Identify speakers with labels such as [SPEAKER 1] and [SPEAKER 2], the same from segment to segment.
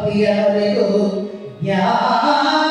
[SPEAKER 1] ಭಕ್ತಿಯವರಿಗೂ ಜ್ಞಾನದ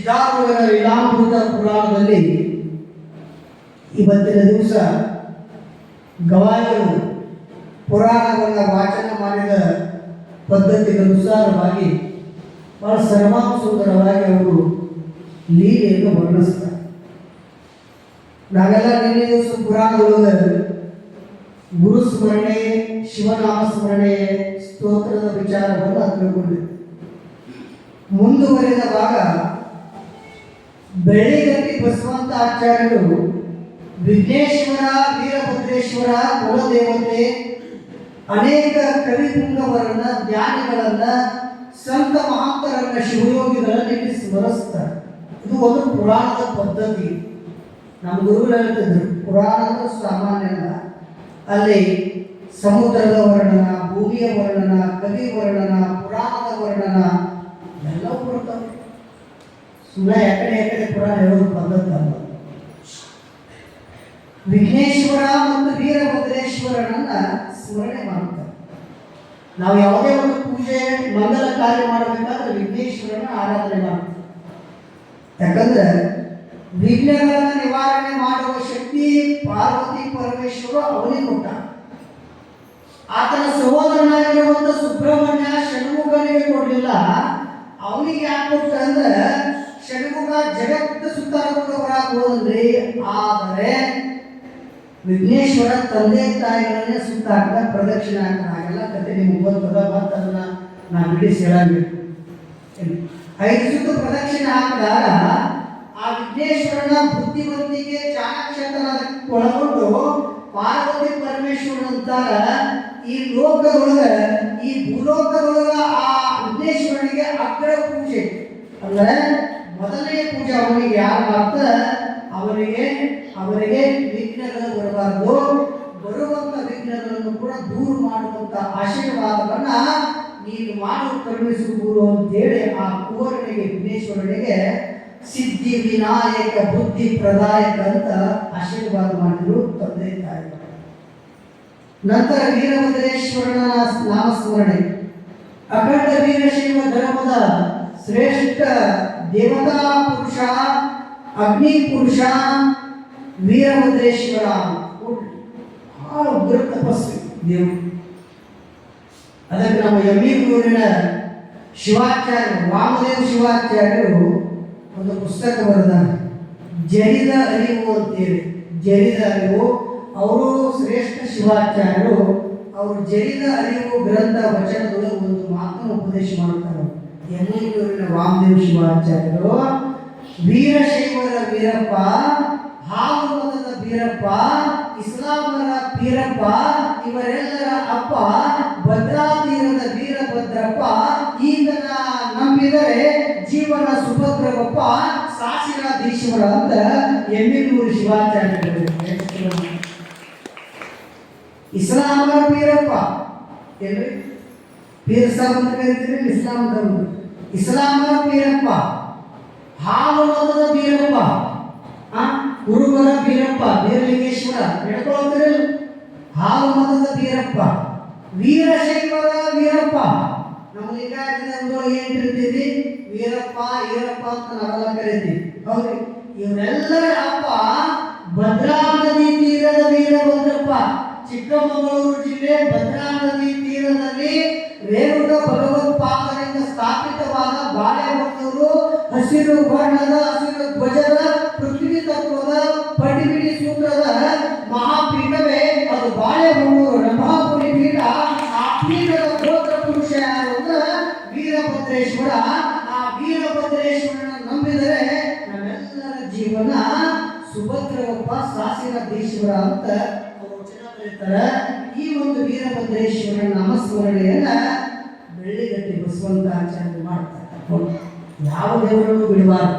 [SPEAKER 2] ಸಿದ್ಧಾರೂಢರ ಲೀಲಾಮೃತ ಪುರಾಣದಲ್ಲಿ ಇವತ್ತಿನ ದಿವಸ ಗವಾಯರು ಪುರಾಣವನ್ನು ವಾಚನ ಮಾಡಿದ ಪದ್ಧತಿಗನುಸಾರವಾಗಿ ಬಹಳ ಸರ್ವಾಂ ಸುಂದರವಾಗಿ ಅವರು ಲೀಲೆಯನ್ನು ವರ್ಣಿಸ್ತಾರೆ. ನಾವೆಲ್ಲ ನಿನ್ನೆ ದಿವಸ ಪುರಾಣದೊಳಗೆ ಗುರು ಸ್ಮರಣೆ ಶಿವನಾಮ ಸ್ಮರಣೆ ಸ್ತೋತ್ರದ ವಿಚಾರವನ್ನು ತಿಳ್ಕೊಂಡಿದ್ದೆ ಮುಂದುವರೆದ ಭಾಗ ಬೆಳ್ಳಿಗಟ್ಟಿ ಬಸವಂತ ಆಚಾರ್ಯರು ವಿಘ್ನೇಶ್ವರ, ವೀರಭದ್ರೇಶ್ವರ, ಕುಲದೇವತೆ ಅನೇಕ ಕವಿಪುಂಗವರನ್ನ, ಜ್ಞಾನಿಗಳನ್ನ, ಸಂತ ಮಹಾಂತರನ್ನ ಶಿವಯೋಗಿಗಳನ್ನ ಇಲ್ಲಿ ಸ್ಮರಿಸ್ತಾರೆ ಇದು ಒಂದು ಪುರಾಣದ ಪದ್ಧತಿ. ನಮ್ಮ ಗುರುಗಳು ಹೇಳ್ತಿದ್ರು ಪುರಾಣದ ಸಾಮಾನ್ಯ ಅಲ್ಲ. ಅಲ್ಲಿ ಸಮುದ್ರದ ವರ್ಣನ, ಭೂಮಿಯ ವರ್ಣನ, ಕವಿ ವರ್ಣನ, ಪುರಾಣದ ವರ್ಣನ, ಎಲ್ಲವೂ ಬರ್ತವೆ. ಸುಮ್ಮನೆ ಎಕಡೆ ಎಕಡೆ ಪುರಾಣ ಹೇಳೋದು ಬಂದದ್ದು ವಿಘ್ನೇಶ್ವರ ಮತ್ತು ವೀರಭದ್ರೇಶ್ವರನನ್ನ ಸ್ಮರಣೆ ಮಾಡುತ್ತಾರೆ ನಾವು ಯಾವುದೇ ಒಂದು ಪೂಜೆ, ಮಂಗಲ ಕಾರ್ಯ ಮಾಡಬೇಕಾದ್ರೆ ವಿಘ್ನೇಶ್ವರನ ಆರಾಧನೆ ಮಾಡ್ತೀವಿ ಯಾಕಂದ್ರೆ ವಿಘ್ನಗಳನ್ನ ನಿವಾರಣೆ ಮಾಡುವ ಶಕ್ತಿ ಪಾರ್ವತಿ ಪರಮೇಶ್ವರ ಅವನಿಗೆ ಕೊಟ್ಟ. ಆತನ ಸಹೋದರನಾಗಿರುವಂತ ಸುಬ್ರಹ್ಮಣ್ಯ ಷಣ್ಮುಖನಿಗೆ ಕೊಡಲಿಲ್ಲ. ಅವನಿಗೆ ಯಾಕೆ ಕೊಟ್ಟ ಅಂದ್ರೆ ಷಣ್ಮುಖ ಜಗತ್ತ ಸುತ್ತಾಡಿಕೊಂಡು ಬರಕ್ಕೆ ಹೋದ್ರಿ ಆದರೆ ವಿಘ್ನೇಶ್ವರ ತಂದೆ ತಾಯಿಗಳನ್ನೇ ಪ್ರದಕ್ಷಿಣೆ ಹಾಗೆಲ್ಲ ಕತೆ ನಿಮ್ಗೆ ಗೊತ್ತದ, ಮತ್ತೆ ಅದನ್ನ ನಾ ಬಿಡಿಸಿ ಹೇಳಂಗಿಲ್ಲ ಐದು ಸುತ್ತು ಪ್ರದಕ್ಷಿಣೆ ಹಾಕಿದಾಗ ಆ ವಿಘ್ನೇಶ್ವರನ ಬುದ್ಧಿವಂತಿಗೆ ಚಾಣಕ್ಷತನ ಒಳಗೊಂಡು ಪಾರ್ವತಿ ಪರಮೇಶ್ವರ ಅಂತಾರ ಈ ಲೋಕದೊಳಗ, ಈ ಭೂಲೋಕದೊಳಗ ಆ ವಿಘ್ನೇಶ್ವರನಿಗೆ ಅಗ್ರ ಪೂಜೆ. ಅಂದ್ರೆ ಮೊದಲನೇ ಪೂಜೆ ಅವನಿಗೆ ಯಾರು ಮಾಡ್ತ ಅವರಿಗೆ ಅವರಿಗೆ ವಿಘ್ನಗಳು ಬರಬಾರದು. ಬರುವಂತ ವಿಘ್ನಗಳನ್ನು ಕೂಡ ದೂರ ಮಾಡುವಂತ ಆಶೀರ್ವಾದವನ್ನ ನೀನು ಮಾಡು ಕರುಣಿಸು ಅಂತೇಳಿ ಆ ಕುವರನಿಗೆ ವಿಘ್ನೇಶ್ವರನಿಗೆ ಸಿದ್ಧಿ ವಿನಾಯಕ, ಬುದ್ಧಿ ಪ್ರದಾಯಕ ಅಂತ ಆಶೀರ್ವಾದ ಮಾಡಿದ್ರು ತಂದೆ ತಾಯಿ. ನಂತರ ವೀರಭದ್ರೇಶ್ವರನ ನಾಮಸ್ಮರಣೆ. ಅಖಂಡ ವೀರಶೈವ ಧರ್ಮದ ಶ್ರೇಷ್ಠ ದೇವತಾ ಪುರುಷ, ಅಗ್ನಿ ಪುರುಷ, ವೀರಭದ್ರೇಶ್ವರ ಬಹಳ ಉಗ್ರ ತಪಸ್ವಿ ದೇವರು. ಅದಕ್ಕೆ ನಮ್ಮ ಎಮ್ಮಿ ಗುರುವಿನ ಶಿವಾಚಾರ್ಯ, ವಾಮದೇವ ಶಿವಾಚಾರ್ಯರು ಒಂದು ಪುಸ್ತಕ ಬರೆದಾರೆ. ಜರಿದ ಅರಿವು ಅಂತೇಳಿ. ಜರಿದ ಅರಿವು. ಅವರು ಶ್ರೇಷ್ಠ ಶಿವಾಚಾರ್ಯರು. ಅವರು ಜರಿದ ಅರಿವು ಗ್ರಂಥ ವಚನದೊಳಗೆ ಒಂದು ಮಾತನ್ನು ಉಪದೇಶ ಮಾಡ್ತಾರೆ. ಎಮ್ಮೂರಿನ ವಾಮದೇವ ಶಿವಾಚಾರ್ಯರು, ವೀರಶೈವರ ವೀರಪ್ಪ, ಭಾಗವತದ ವೀರಪ್ಪ ಇಸ್ಲಾಮರ ವೀರಪ್ಪ, ಇವರೆಲ್ಲರ ಅಪ್ಪ ಭದ್ರಾತೀರದ ವೀರಭದ್ರಪ್ಪ ಈತನ ನಂಬಿದರೆ ಜೀವನ ಸುಭದ್ರವಪ್ಪ, ಸಾಸಿರಾಧೀಶ್ವರ ಅಂತ ಎಮ್ಮಿನೂರು ಶಿವಾಚಾರ್ಯರು ಇಸ್ಲಾಮರ ವೀರಪ್ಪ ಏನ್ರಿ ಪೀರ್ ಸಾಬ್ ಅಂತ ಕರಿತೀರಿ ಧರ್ಮ ಇಸ್ಲಾಮರ ವೀರಪ್ಪ ಹಾಲು ಮತದ ವೀರಪ್ಪ ಆ ಕುರುಬರ ವೀರಪ್ಪ ಬೀರಲಿಂಗೇಶ್ವರ ಹೇಳ್ಕೊಳ್ತೀರಿ ಹಾಲು ಮತದ ವೀರಪ್ಪ ವೀರಶೈವರ ವೀರಪ್ಪ ನಮ್ಮ ಲಿಂಗಾಯತದ ಏನ್ ಇರ್ತೀವಿ ವೀರಪ್ಪ, ಈರಪ್ಪ ಅಂತ ನಾವೆಲ್ಲ ಕರಿತೀವಿ. ಹೌದ್ರಿ? ಇವರೆಲ್ಲರ ಅಪ್ಪ ಭದ್ರಾ ನದಿ ತೀರದ ವೀರಭದ್ರಪ್ಪ ಚಿಕ್ಕಮಗಳೂರು ಜಿಲ್ಲೆ ಭದ್ರಾ ನದಿ ತೀರದಲ್ಲಿ ರೇಣುಕ ಭಗವತ್ಪಾದರಿಂದ ಸ್ಥಾಪಿತವಾದ ಬಾಳೆಹೊನ್ನೂರು, ಹಸಿರು ಬಣ್ಣದ, ಹಸಿರು ಧ್ವಜದ, ಪೃಥ್ವಿ ತತ್ವದ ಪಡಿಬಿಡಿ ಸೂತ್ರದ ಮಹಾಪೀಠವೇ ಅದು ಬಾಳೆಹೊನ್ನೂರು ರಮಾಪುರಿ ಪೀಠ. ಆ ಪೀಠದ ಗೋತ್ರ ಪುರುಷ ಯಾರು ವೀರಭದ್ರೇಶ್ವರ. ಆ ವೀರಭದ್ರೇಶ್ವರನ ನಂಬಿದರೆ ನಮ್ಮೆಲ್ಲರ ಜೀವನ ಸುಭದ್ರವಪ್ಪ ದೇಶ್ವರ ಅಂತ ಈ ಒಂದು ವೀರಭದ್ರೇಶ್ವರನ ನಾಮಸ್ಮರಣೆಯನ್ನ ಬೆಳ್ಳಿಗಟ್ಟಿ ಬಸವಂತ ಆಚರಣೆ ಮಾಡ್ತಾರೆ. ಯಾವ ದೇವರನ್ನು ಬಿಡಬಾರ್ದು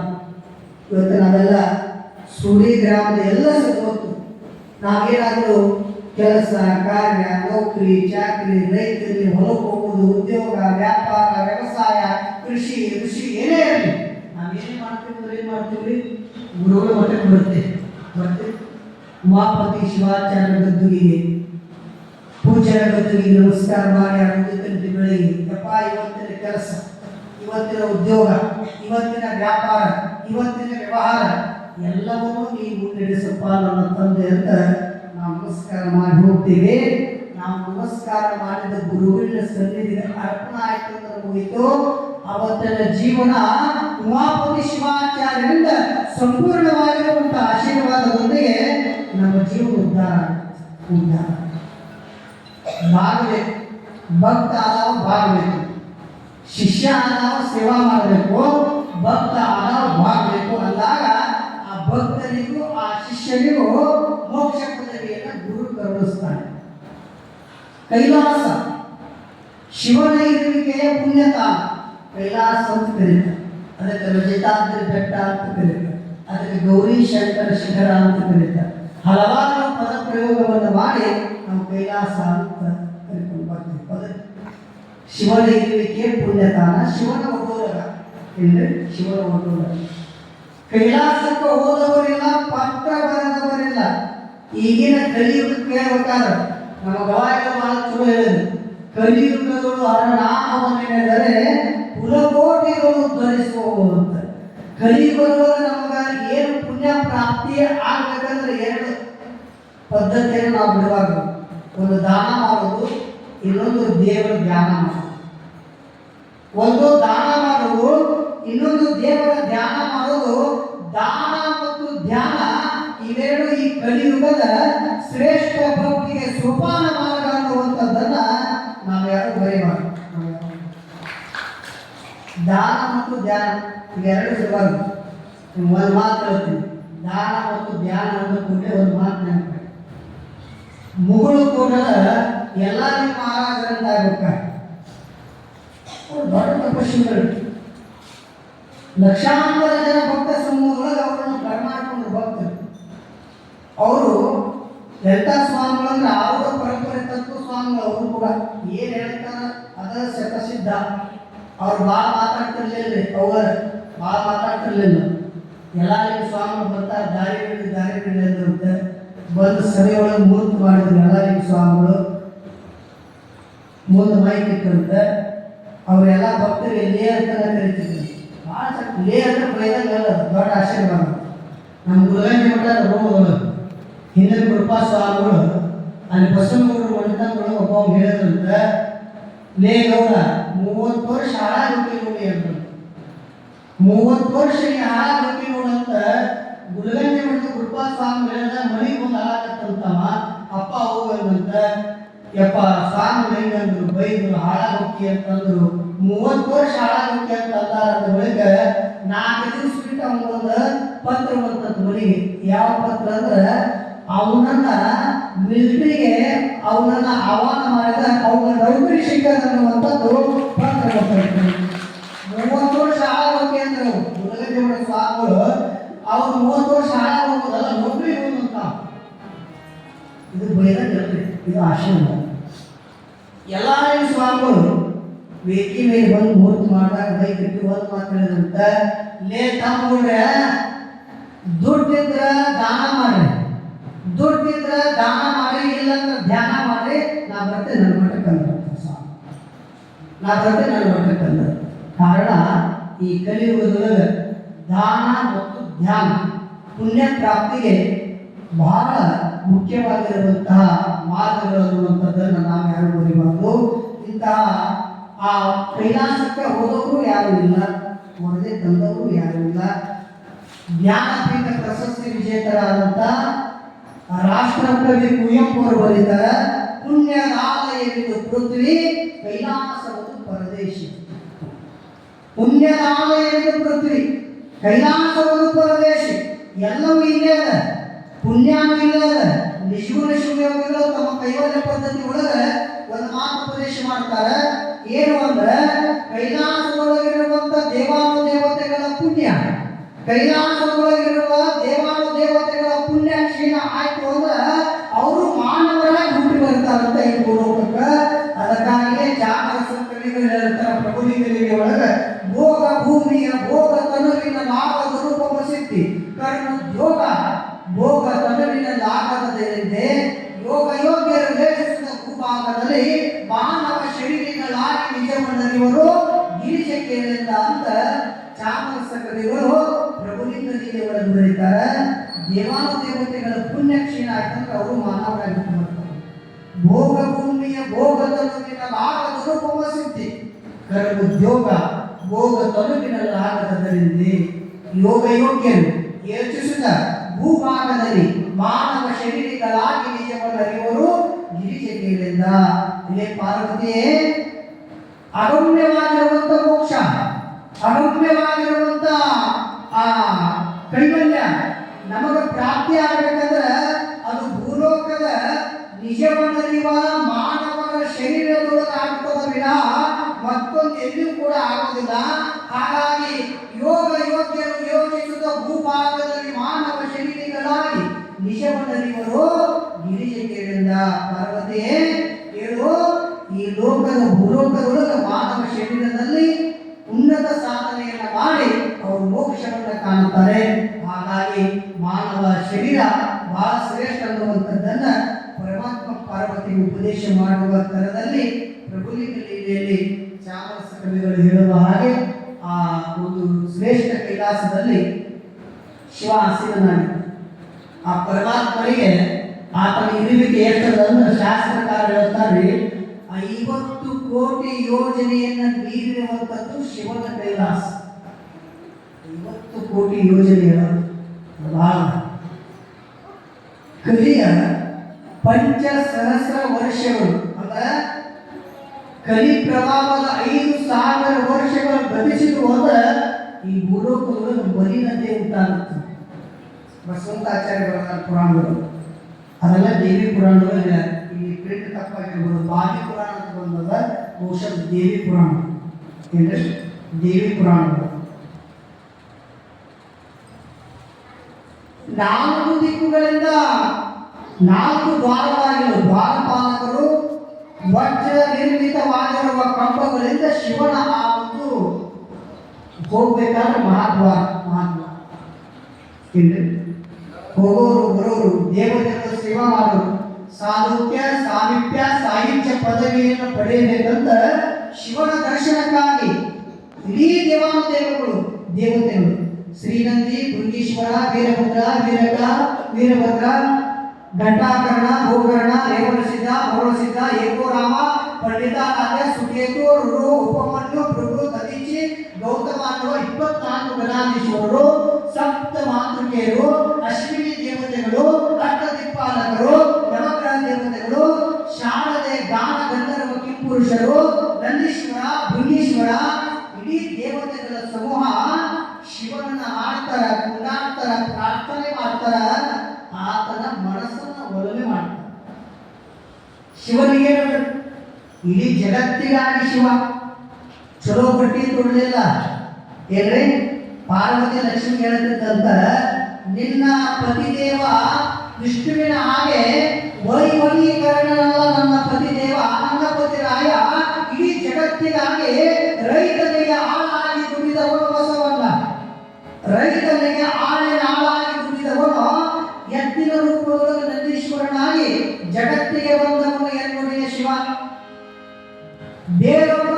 [SPEAKER 2] ಇವತ್ತು ನಾವೆಲ್ಲ ಸೂರಿ ಗ್ರಾಮದ ಎಲ್ಲ ಸತ್ತು ನಾವೇನಾದರೂ ಕೆಲಸ, ಕಾರ್ಯ, ನೌಕರಿ, ಚಾಕರಿ, ರೈತರಿಗೆ ಹೊಲಕ್ಕೆ ಹೋಗೋದು, ಉದ್ಯೋಗ, ವ್ಯಾಪಾರ, ವ್ಯವಸಾಯ, ಕೃಷಿ ಕೃಷಿ ಏನೇ ಇರಲಿ, ನಾವೇನೇ ಮಾಡ್ತೀವಿ ಏನು ಮಾಡ್ತೀವಿ? ಗುರುಗಳ ಮಠಕ್ಕೆ ಬರುತ್ತೆ. ಬರುತ್ತೆ ಉಮಾಪತಿ ಶಿವಾಚಾರ್ಯ ಗದ್ದುಗಿಗೆ ಪೂಜಾರ ಗದ್ದುಗಿಗೆ ನಮಸ್ಕಾರ ಮಾಡಿ ಆರೋಗ್ಯ ಬೆಳಿಗ್ಗೆ ಯಪ್ಪ ಇವತ್ತಿನ ಕೆಲಸ, ಇವತ್ತಿನ ಉದ್ಯೋಗ, ಇವತ್ತಿನ ವ್ಯಾಪಾರ, ಇವತ್ತಿನ ವ್ಯವಹಾರ, ಎಲ್ಲವನ್ನೂ ನೀವು ಮುನ್ನಡೆಸಪ್ಪ ನನ್ನ ತಂದೆ ಅಂತ ನಾವು ನಮಸ್ಕಾರ ಮಾಡಿ ಹೋಗ್ತೇವೆ. ನಾವು ನಮಸ್ಕಾರ ಮಾಡಿದ ಗುರುವಿನ ಸನ್ನಿಧಿಗೆ ಅರ್ಪಣ ಆಯ್ತು ಅಂತ ಮುಗಿತು. ಅವತ್ತಿನ ಜೀವನ ಉಮಾಪತಿ ಶಿವಾಚಾರ್ಯರಿಂದ ಸಂಪೂರ್ಣವಾಗಿರುವಂತಹ ಆಶೀರ್ವಾದದೊಂದಿಗೆ ನಮ್ಮ ಜೀವನ ಉದ್ದಾರ ಉದ್ಧಾರ. ಭಾಗಬೇಕು ಭಕ್ತ ಆದವ ಭಾಗಬೇಕು ಶಿಷ್ಯ ಆದವ ಸೇವಾ ಮಾಡಬೇಕು, ಭಕ್ತ ಆದವ ಭಾಗಬೇಕು ಅಂದಾಗ ಆ ಭಕ್ತನಿಗೂ ಆ ಶಿಷ್ಯನಿಗೂ ಮೋಕ್ಷ ಪದವಿಯನ್ನು ಗುರು ಕರುಣಿಸ್ತಾನೆ. ಕೈಲಾಸ ಶಿವನ ಇರುವಿಕೆಯ ಪುಣ್ಯತಾಣ ಕೈಲಾಸ ಅಂತ ಕರೀತಾರೆ. ಅದಕ್ಕೆ ರಜತಾದ್ರಿ ಬೆಟ್ಟ ಅಂತ ಕರೀತಾರೆ. ಅದಕ್ಕೆ ಗೌರಿ ಶಂಕರ ಶಿಖರ ಅಂತ ಕರೀತಾರೆ. ಹಲವಾರು ಪದ ಪ್ರಯೋಗವನ್ನು ಮಾಡಿ ನಾವು ಕೈಲಾಸ ಅಂತ ಕರ್ಕೊಂಡು ಬರ್ತೀವಿ ಪದ ಶಿವನ ಇರುವಿಕೆ ಪುಣ್ಯತಾನ ಶಿವನ ಒಡ್ಡೋದರ ಇಲ್ಲಿ ಶಿವನ ಒಡ್ಡೋದರ ಕೈಲಾಸಕ್ಕೆ ಹೋದವರಿಲ್ಲ ಪತ್ರ ಬರದವರಿಲ್ಲ ಈಗಿನ ಕಲಿಯುಗಕ್ಕೆ ಕೇಳ್ಬೇಕಾದ್ರೆ ನಮ್ಮ ಗವಾಯಿಗ ಬಹಳ ಚಲೋ ಹೇಳಿದ್ರು ಕಲಿಯುಗಗಳು ಹರನಾಮವನ್ನೆನೆದರೆ ಕುಲಕೋಟಿಗಳು ಧರಿಸುವವು ಅಂತ. ಕಲಿಯುಗದೊಳಗೆ ನಮಗೆ ಏನು ಪುಣ್ಯ ಪ್ರಾಪ್ತಿ ಆಗ್ಬೇಕಂದ್ರೆ ಎರಡು ಪದ್ಧತಿಯನ್ನು ನಾವು ಬಿಡಬಾರ್ದು ಒಂದು ದಾನ ಮಾಡೋದು ಇನ್ನೊಂದು ದೇವರ ಧ್ಯಾನ ಮಾಡೋದು ಒಂದು ದಾನ ಮಾಡೋದು ಇನ್ನೊಂದು ದೇವರ ಧ್ಯಾನ ಮಾಡೋದು ದಾನ ಮತ್ತು ಧ್ಯಾನ ಇವೆರಡು ಈ ಕಲಿಯುಗದ ಶ್ರೇಷ್ಠ ಭಕ್ತಿಗೆ ಸೋಪಾನ ಮಾರ್ಗ ಅನ್ನುವಂಥದ್ದನ್ನ ನಾವು ಯಾರು ಬರೀಬಾರ್ದು. ದಾನ ಮತ್ತು ಧ್ಯಾನ, ಇವೆರಡು ಇರಬಾರ್ದು. ಒಂದು ಮಾತು ಹೇಳ್ತೀನಿ. ದಾನ ಮತ್ತು ಧ್ಯಾನ ಕೂಡಲೇ ಒಂದು ಮಾತು ನೆನಪು ಮುಗುಳು ಕೂಡ ಎಲ್ಲ ನಿಮ್ಮ ಅವ್ರು ದೊಡ್ಡ ತಪಸ್ವಿಗಳು ಲಕ್ಷಾಂತರ ಜನ ಭಕ್ತ ಸಮೂಹದೊಳಗೆ ಅವರನ್ನು ಕರ್ನಾಟಕದ ಭಕ್ತರು. ಎಂತ ಸ್ವಾಮಿಗಳು ಅಂದ್ರೆ ಅವರ ಪರಂಪರೆ ತತ್ವ ಸ್ವಾಮಿಗಳು ಅವರು ಕೂಡ. ಏನು ಹೇಳ್ತಾರ? ಅದ ಶತಸಿದ್ಧ. ಅವ್ರು ಭಾಳ ಮಾತಾಡ್ತಿರ್ಲಿಲ್ಲ ಅವರ ಭಾಳ ಮಾತಾಡ್ತಿರ್ಲಿಲ್ಲ. ಎಲ್ಲ ಸ್ವಾಮಿಗಳು ಬರ್ತಾರೆ, ದಾರಿ ದಾರಿ ಅಂದ್ರಂತೆ ಬಂದು ಸಭೆಯೊಳಗೆ ಮೂರ್ತಿ ಮಾಡಿದ್ರು ಎಲ್ಲರಿಗೂ ಸ್ವಾಮಿಗಳು. ಮುಂದೆ ಮೈಕ್ ಇಟ್ಟಂತೆ. ಅವರೆಲ್ಲ ಭಕ್ತರಿಗೆ ಲೇ ಅಂತ ಕರಿತಿದ್ರು. ಭಾಳ ಚಕ್ ಲೇ ಅಂದ್ರೆ ಬೈದಂಗೆ ದೊಡ್ಡ ಆಶೀರ್ವಾದ. ನಮ್ಮ ಗುರುಗಂಜಿ ಮಠ ರೋಮಗಳು. ಹಿಂದಿನ ಕೃಪಾ ಸ್ವಾಮಿಗಳು, ಅಲ್ಲಿ ಬಸವನಗೌಡರು ಮಣಿತಂಗಳು ಒಬ್ಬ ಹೇಳಿದ್ರಂತೆ ಲೇ ಗೌಡ, ಮೂವತ್ತು ವರ್ಷ ಹಾಳಾಗಿ ನೋಡಿ ಅಂತ ಮೂವತ್ತು ವರ್ಷ ಈ ಹಾಳಾಗಿ ನೋಡಂತ ಗುರುಗಂಜಿ ಮಠದ ಕೃಪಾ ಸ್ವಾಮಿ ಹೇಳಿದ ಮನೆ ಬಂದು ಹಾಳಾಗತ್ತಂತವ ಅಪ್ಪ ಹೋಗಂತ ಯಪ್ಪ, ಸ್ವಾಮಿ ಹೆಂಗಂದ್ರು ಬೈದ್ರು ಹಾಳಾಗೋಕಿ ಅಂತಂದ್ರು ಮೂವತ್ತು ವರ್ಷ ಹಾಳಾಗೋಕಿ ಅಂತ ಅಂದಾರ ಅಂದ ಬಳಿಕ ನಾಲ್ಕು ದಿವಸ ಬಿಟ್ಟು ಅವನಿಗೊಂದು ಪತ್ರ ಬಂತದ್ದು ಮನೆಗೆ. ಯಾವ ಪತ್ರ ಅಂದ್ರೆ, ಅವನನ್ನ ಮಿಲಿಟರಿಗೆ ಅವನನ್ನ ಆಹ್ವಾನ ಮಾಡಿದ ಅವನ ನೌಕರಿ ಸಿಕ್ಕದ ಅನ್ನುವಂಥದ್ದು ಪತ್ರ ಬರ್ತದೆ ಮೂವತ್ತು ವರ್ಷ ಹಾಳಾಗೋಕೆ ಅಂದ್ರೆ. ಗುರುಗಂಜಿ ಸ್ವಾಮಿಗಳು ಅವ್ರು ಮೂವತ್ತು ವರ್ಷ ಹೋಗೋದಲ್ಲ ನೌಕರಿ ಅಂತ. ಇದು ಬೈದಂಗಲ್ರಿ ಇದು ಆಶ್ರಮ. ಎಲ್ಲ ಸ್ವಾಮಿಗಳು, ವೇಕಿ ಮೇಲೆ ಬಂದು ಮುಹೂರ್ತ ಮಾಡಿದಾಗ ಬೈಕ್ ಇಟ್ಟು ಒಂದು ಮಾತಾಡಿದಂತ ಲೇ ತಮ್ಮಗಳ್ರೆ ದುಡ್ಡಿದ್ರ ದಾನ ಮಾಡ್ರಿ. ದುಡ್ಡಿದ್ರ ದಾನ ಮಾಡಿ ಇಲ್ಲಂದ್ರೆ ಧ್ಯಾನ ಮಾಡಿ ನಾ ಬರ್ತೇನೆ ನನ್ನ ಮಠಕ್ಕೆ ಅಂದ್ರು ನಾ ಬರ್ತೇನೆ ನನ್ನ ಮಠಕ್ಕೆ ಅಂದ್ರು. ಕಾರಣ, ಈ ಕಲಿಯುಗದೊಳಗೆ ದಾನ ಮತ್ತು ಧ್ಯಾನ ಪುಣ್ಯ ಪ್ರಾಪ್ತಿಗೆ ಬಹಳ ಮುಖ್ಯವಾಗಿರುವಂತಹ ಮಾರ್ಗಗಳು ಅನ್ನುವಂಥದ್ದನ್ನು ನಾವು ಯಾರು ಬರೀಬಾರ್ದು ಇಂತಹ, ಆ ಕೈಲಾಸಕ್ಕೆ ಹೋದವರು ಯಾರು ಇಲ್ಲ, ಹೊರಗೆ ತಂದವರು ಯಾರು ಇಲ್ಲ. ಜ್ಞಾನಪೀಠ ಪ್ರಶಸ್ತಿ ವಿಜೇತರಾದಂಥ ರಾಷ್ಟ್ರಕವಿ ಕುವೆಂಪು ಅವರು ಬರೀತಾರೆ. ಪುಣ್ಯದಾಲಯವಿದು ಪೃಥ್ವಿ ಪ್ರದೇಶ ಪರದೇಶಿ. ಪುಣ್ಯದಾಲಯವಿದು ಪೃಥ್ವಿ. ಕೈಲಾಸವದು ಪರದೇಶಿ. ಎಲ್ಲವೂ ಇಲ್ಲೇ ಅದ. ಪುಣ್ಯನೂ ಇಲ್ಲೇ ಅದ. ತಮ್ಮ ಕೈವಲ್ಯ ಪದ್ಧತಿ ಒಳಗೆ ಒಂದು ಮಾತು ಉಪದೇಶ ಮಾಡ್ತಾರೆ. ಏನು ಅಂದ್ರೆ, ಕೈಲಾಸದೊಳಗಿರುವಂತ ದೇವಾನು ದೇವತೆಗಳ ಪುಣ್ಯ. ಕೈಲಾಸದೊಳಗಿರುವ ಭೂಮಿಯ ಭೋಗದ ತನುವಿನ ಲಾಭದ ಸ್ವರೂಪವ ಸಿದ್ಧಿ. ಕರ್ಮೋದ್ಯೋಗ ಭೋಗ ತನುವಿನಲ್ಲಿ ಲಾಭದಲ್ಲಿ ಯೋಗ ಯೋಗ್ಯನು ಯೋಚಿಸಿದ ಭೂಭಾಗದಲ್ಲಿ ಮಾನವ ಶರೀರಗಳಾಗಿ ಅವರು ಅರಿವರು ಗಿರಿಜಕೇಳಿಂದ ಇಲ್ಲಿ ಪಾರ್ವತಿಯೇ ಅಗಮ್ಯವಾಗಿರುವಂತ ಮೋಕ್ಷ ಅಗಮ್ಯವಾಗಿರುವಂತ ಆ ಕೈವಲ್ಯ ನಮಗೆ ಪ್ರಾಪ್ತಿ ಆಗಬೇಕಂದ್ರೆ ಅದು ಭೂಲೋಕದ ನಿಜವನ್ನರಿವ ಮತ್ತೊಂದು ಎಲ್ಲಿಯೂ ಕೂಡ ಆಗೋದಿಲ್ಲ ಹಾಗಾಗಿ ಯೋಗ ಯೋಗ್ಯರು ಯೋಚಿಸಿದ ಭೂಭಾಗದಲ್ಲಿ ಮಾನವ ಶರೀರಗಳಾಗಿ ನಿಜವನ್ನರಿವರು ಗಿರಿಜಕೇಳಿಂದ ಪಾರ್ವತಿಯೇ ಹೇಳು ಈ ಲೋಕದ ಭೂಲೋಕದೊಳಗೆ ಮಾನವ ಶರೀರದಲ್ಲಿ ಉನ್ನತ ಸಾಧನೆಯನ್ನು ಮಾಡಿ ಅವರು ಮೋಕ್ಷವನ್ನು ಕಾಣುತ್ತಾರೆ ಹಾಗಾಗಿ ಮಾನವ ಶರೀರ ಬಹಳ ಶ್ರೇಷ್ಠ ಅನ್ನುವಂಥದ್ದನ್ನ ಪರಮಾತ್ಮ ಪಾರ್ವತಿ ಉಪದೇಶ ಮಾಡುವ ತರದಲ್ಲಿ ಪ್ರಭುಲಿಂಗ ಲೀಲೆಯಲ್ಲಿ ಚಾಮರಸ ಕವಿಗಳು ಹೇಳುವ ಹಾಗೆ ಆ ಒಂದು ಶ್ರೇಷ್ಠ ಕೈಲಾಸದಲ್ಲಿ ಶಿವ ಆಸೀನನಾಗಿ ಆ ಪರಮಾತ್ಮನಿಗೆ ಆತನ ಇರುವಿಕೆ ಎಷ್ಟದ ಅಂದ್ರೆ ಶಾಸ್ತ್ರಕಾರ ಹೇಳ್ತಾರೆ ಐವತ್ತು ಕೋಟಿ ಯೋಜನೆಯನ್ನ ಮೀರಿರುವಂಥದ್ದು ಶಿವನ ಕೈಲಾಸ. ಐವತ್ತು ಕೋಟಿ ಬಹಳ ಕಲಿಯ ಪಂಚ ಸಹಸ್ರ ವರ್ಷಗಳು. ಅಂದ್ರೆ ಕಲಿ ಪ್ರಭಾವದ ಐದು ಸಾವಿರ ವರ್ಷಗಳು ಗತಿಸಿದ್ರು ಅಂದ್ರೆ ಈ ಭೂಲೋಕದೊಳಗೆ ಬಲಿನತೆ ಉಂಟಾಗುತ್ತೆ ಬಸವಂತಾಚಾರ್ಯ ಬರೆದ ಪುರಾಣಗಳು. ಅದೆಲ್ಲ ದೇವಿ ಪುರಾಣಗಳು ಈ ಪ್ರಿಂಟ್ ತಪ್ಪಾಗಿರ್ಬೋದು ಬಾಲಿ ಪುರಾಣ ಅಂತ ಬಂದದ ಬಹುಶಃ ದೇವಿ ಪುರಾಣ. ಏನ್ರಿ? ದೇವಿ ಪುರಾಣಗಳು. ನಾಲ್ಕು ದಿಕ್ಕುಗಳಿಂದ ನಾಲ್ಕು ದ್ವಾರವಾಗಿರುವ ದ್ವಾರಪಾಲಕರು ವಜ್ರ ನಿರ್ಮಿತವಾಗಿರುವ ಕಂಬಗಳಿಂದ ಶಿವನ ಆ ಒಂದು ಹೋಗ್ಬೇಕಾದ್ರೆ ಮಹಾದ್ವಾರ ಮಹಾದ್ವಾರ? ಹೋಗೋರು, ಬರೋರು ದೇವತೆಗಳು ಸೇವಾ ಮಾಡೋರು ಸಾಧುತ್ಯ ಸಾಮೀಪ್ಯ, ಸಾಹಿತ್ಯ ಪದವಿಯನ್ನು ಪಡೆಯಬೇಕಂತ ಶಿವನ ದರ್ಶನಕ್ಕಾಗಿ ಇಡೀ ದೇವಾನುದೇವಗಳು ದೇವತೆಗಳು. ಶ್ರೀನಂದಿ ಭೃಂಗೀಶ್ವರ ವೀರಭದ್ರ, ವೀರಕ, ವೀರಭದ್ರ, ಘಟಾಕರ್ಣ ಗೋಕರ್ಣ ರೇವಣಸಿದ್ಧ, ಮರುಳಸಿದ್ಧ, ಏಕೋರಾಮ ಪಂಡಿತಾನಾಥ ಸುಕೇತು ರು ಉಪಮನ್ಯು ಪ್ರಭು ದದೀಚಿ ಗೌತಮ ಅನ್ನುವ ಇಪ್ಪತ್ನಾಲ್ಕು ಗಣಾಧೀಶ್ವರರು, ಸಪ್ತ ಮಾತೃಕೆಯರು ಅಶ್ವಿನಿ ದೇವತೆಗಳು ಅಷ್ಟದಿಕ್ಪಾಲಕರು ನವಗ್ರಹ ದೇವತೆಗಳು, ಶಾರದೆ ಗಾನ ಗಂಧರ್ವ ಕಿಂಪುರುಷರು, ನಂದೀಶ್ವರ, ಭೃಂಗೀಶ್ವರ, ಇಡೀ ದೇವತೆಗಳ ಸಮೂಹ ಶಿವನನ್ನ ಆಡ್ತಾರ ಕುಂದಾಡ್ತಾರ ಪ್ರಾರ್ಥನೆ ಮಾಡ್ತಾರ ಆತನ ಮನಸ್ಸನ್ನ ಒಲವೆ ಮಾಡ್ತಾರ. ಶಿವನಿಗೆ ಇಡೀ ಜಗತ್ತಿಗಾಗಿ ಶಿವ. ಚಲೋ ಬಟ್ಟಿ ತೊಡಲಿಲ್ಲ ಏನ್ರಿ? ಪಾರ್ವತಿ ಲಕ್ಷ್ಮಿ ಹೇಳ್ತಿದ್ದಂತ ನಿನ್ನ ಪತಿದೇವ ವಿಷ್ಣುವಿನ ಹಾಗೆ ವೈವಲೀಕರಣನಲ್ಲ ನನ್ನ ಪತಿದೇವ ನನ್ನ ರಾಯ, ಇಡೀ ಜಗತ್ತಿಗಾಗಿ ರೈತನಿಗೆ ಆಳಾಗಿ ದುಡಿದವನು ಬಸವಣ್ಣ. ರೈತನಿಗೆ ಆಳಿನ ಆಳಾಗಿ ದುಡಿದವನು ಎತ್ತಿನ ರೂಪದೊಳಗೆ ನಂದೀಶ್ವರನಾಗಿ ಜಗತ್ತಿಗೆ ಬಂದವನು ಎನ್ನುವುದೇ ಶಿವ. ಬೇರೊಬ್ಬರ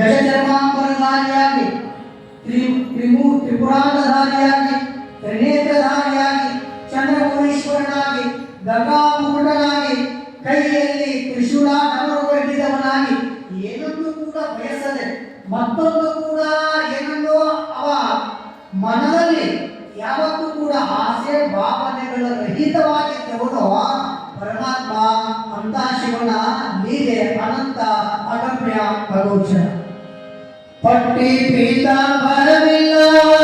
[SPEAKER 2] ಗಜಚರ್ಮಾಂಬರಧಾರಿಯಾಗಿ, ತ್ರಿ ತ್ರಿಮು ತ್ರಿಪುರಾಂಡಧಾರಿಯಾಗಿ ತ್ರಿನೇತ್ರಧಾರಿಯಾಗಿ, ಚಂದ್ರಮೌಳೀಶ್ವರನಾಗಿ, ಗಂಗಾಮುಕುಂಡನಾಗಿ, ಕೈಯಲ್ಲಿ ತ್ರಿಶೂಲ ನಮರುಗಳು ಹಿಡಿದವನಾಗಿ ಏನನ್ನು ಕೂಡ ಬಯಸದೆ ಮತ್ತೊಂದು ಕೂಡ ಏನನ್ನೋ ಅವ ಮನದಲ್ಲಿ ಯಾವತ್ತೂ ಕೂಡ ಆಸೆ ಭಾವನೆಗಳ ರಹಿತವಾಗಿದ್ದವನು ಪರಮಾತ್ಮ ಅಂತ ಶಿವನ ಲೀಲೆ ಅನಂತ ಅಗಮ್ಯ பட்டி
[SPEAKER 1] பிடித்தான் மரமில்லா